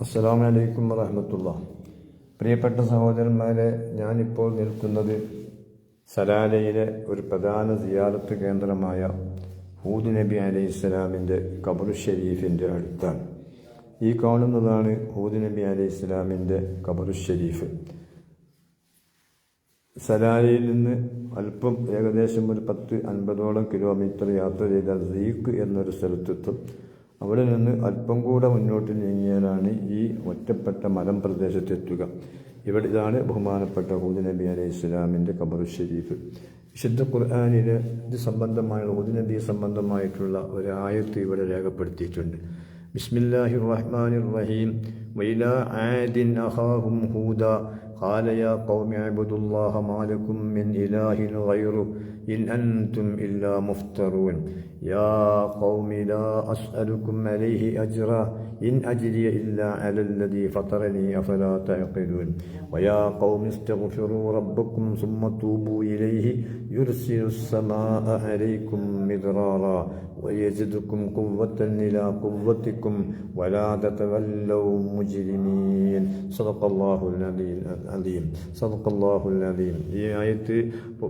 അസ്സലാമു അലൈക്കും വറഹമത്തുള്ള. പ്രിയപ്പെട്ട സഹോദരന്മാരെ ഞാനിപ്പോൾ നിൽക്കുന്നത് സലാലയിലെ ഒരു പ്രധാന സിയാറത്ത് കേന്ദ്രമായ ഹൂദ് നബി അലൈഹി ഇസ്ലാമിന്റെ ഖബറു ഷെരീഫിന്റെ അടുത്താണ്. ഈ കാണുന്നതാണ് ഹൂദ് നബി അലൈഹി ഇസ്ലാമിന്റെ ഖബറു ഷെരീഫ്. സലാലയിൽ നിന്ന് അല്പം ഏകദേശം ഒരു പത്ത് അൻപതോളം കിലോമീറ്റർ യാത്ര ചെയ്താൽ സീഖ് എന്നൊരു സ്ഥലത്തെത്തും. അവിടെ നിന്ന് അല്പം കൂടെ മുന്നോട്ട് നീങ്ങിയാലാണ് ഈ ഒറ്റപ്പെട്ട മലം പ്രദേശത്തെത്തുക. ഇവിടെ ഇതാണ് ബഹുമാനപ്പെട്ട ഹൂദ് നബി അലൈഹി ഇസ്ലാമിന്റെ കബറു ഷരീഫ് വിശുദ്ധ ഖുർആാനിന് ഇത് സംബന്ധമായ ഹൂദ് നബി സംബന്ധമായിട്ടുള്ള ആയത്ത് ഇവിടെ രേഖപ്പെടുത്തിയിട്ടുണ്ട്. ബിസ്മില്ലാഹി റഹ്മാൻ റഹീം. വൈല ആദിൻ അഹാഹും ഹൂദ. قال يا قوم اعبدوا الله ما لكم من إله غيره إن أنتم إلا مفترون. يا قوم لا أسألكم عليه أجرا إن أجري إلا على الذي فطرني أفلا تعقلون. ويا قوم استغفروا ربكم ثم توبوا إليه يرسل السماء عليكم مدرارا ويزدكم قوة إلى قوتكم ولا تتولوا مجرمين صدق الله العظيم صدق الله العظيم ഈ ആയത്ത്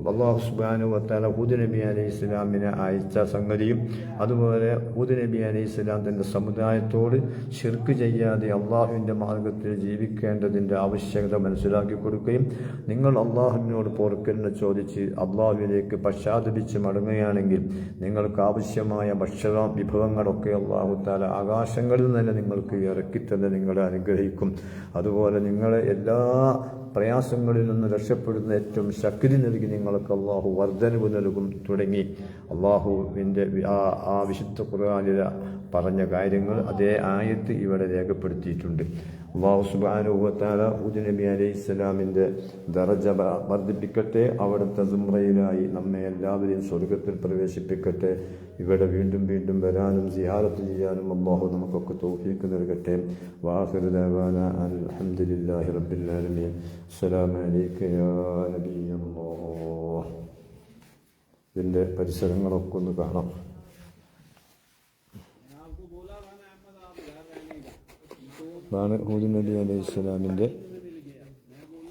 അള്ളാഹു സുബാനു വത്താല ഹൂദ് നബി അലൈഹി ഇസ്ലാമിനെ അയച്ച സംഗതിയും അതുപോലെ ഹൂദ് നബി അലൈഹി ഇസ്ലാം തൻ്റെ സമുദായത്തോട് ഷിർക്ക് ചെയ്യാതെ അള്ളാഹുവിൻ്റെ മാർഗത്തിൽ ജീവിക്കേണ്ടതിൻ്റെ ആവശ്യകത മനസ്സിലാക്കി കൊടുക്കുകയും നിങ്ങൾ അള്ളാഹുവിനോട് പോർക്കലിനെ ചോദിച്ച് അള്ളാഹുവിലേക്ക് പശ്ചാത്തപിച്ച് മടങ്ങുകയാണെങ്കിൽ നിങ്ങൾക്ക് ആവശ്യമായ ഭക്ഷണ വിഭവങ്ങളൊക്കെ അള്ളാഹു താല ആകാശങ്ങളിൽ തന്നെ നിങ്ങൾക്ക് ഇറക്കിത്തന്നെ നിങ്ങളെ അനുഗ്രഹിക്കും. അതുപോലെ നിങ്ങളെ എല്ലാ പ്രയാസങ്ങളിൽ നിന്ന് രക്ഷപ്പെടുന്ന ഏറ്റവും ശക്തി നൽകി നിങ്ങൾക്ക് അള്ളാഹു വർധനവ് നൽകും തുടങ്ങി. അള്ളാഹുവിന്റെ ആ ആ വിശുദ്ധ ഖുർആാനില പറഞ്ഞ കാര്യങ്ങൾ അതേ ആയത്ത് ഇവിടെ രേഖപ്പെടുത്തിയിട്ടുണ്ട്. അള്ളാഹു സുബാനുഭവത്താല ഉദ് നബി അലൈഹി ഇസ്ലാമിന്റെ ദറജ വർദ്ധിപ്പിക്കട്ടെ അവിടുത്തെ സുമ്രയിലായി നമ്മെ എല്ലാവരെയും സ്വർഗത്തിൽ പ്രവേശിപ്പിക്കട്ടെ. ഇവിടെ വീണ്ടും വീണ്ടും വരാനും സിയാറത്ത് ചെയ്യാനും അള്ളാഹു നമുക്കൊക്കെ തോഫീക്ക് നൽകട്ടെ. വാഹിറുദാന അലഹമുല്ലാഹി റബിൻ അസ്സലാമലൈക്കും ഇതിന്റെ പരിസരങ്ങളൊക്കെ ഒന്ന് കാണാം. ഇതാണ് ഹൂദ് നബി അലൈഹി സ്വലാമിൻ്റെ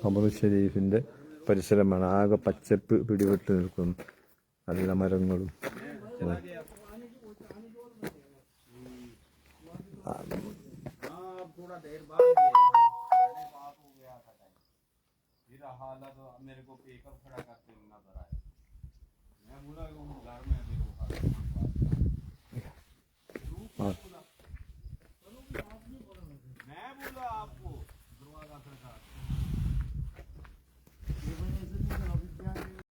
അമറു ഷരീഫിൻ്റെ പരിസരമാണ് ആകെ പച്ചപ്പ് പിടിപെട്ട് നിൽക്കും നല്ല മരങ്ങളും थोड़ा देर बाद मैंने बात हो गया था टाइम फिर हालत मेरे को पेपर खड़ा करते नजर आया मैं बोला कि वो घर में अभी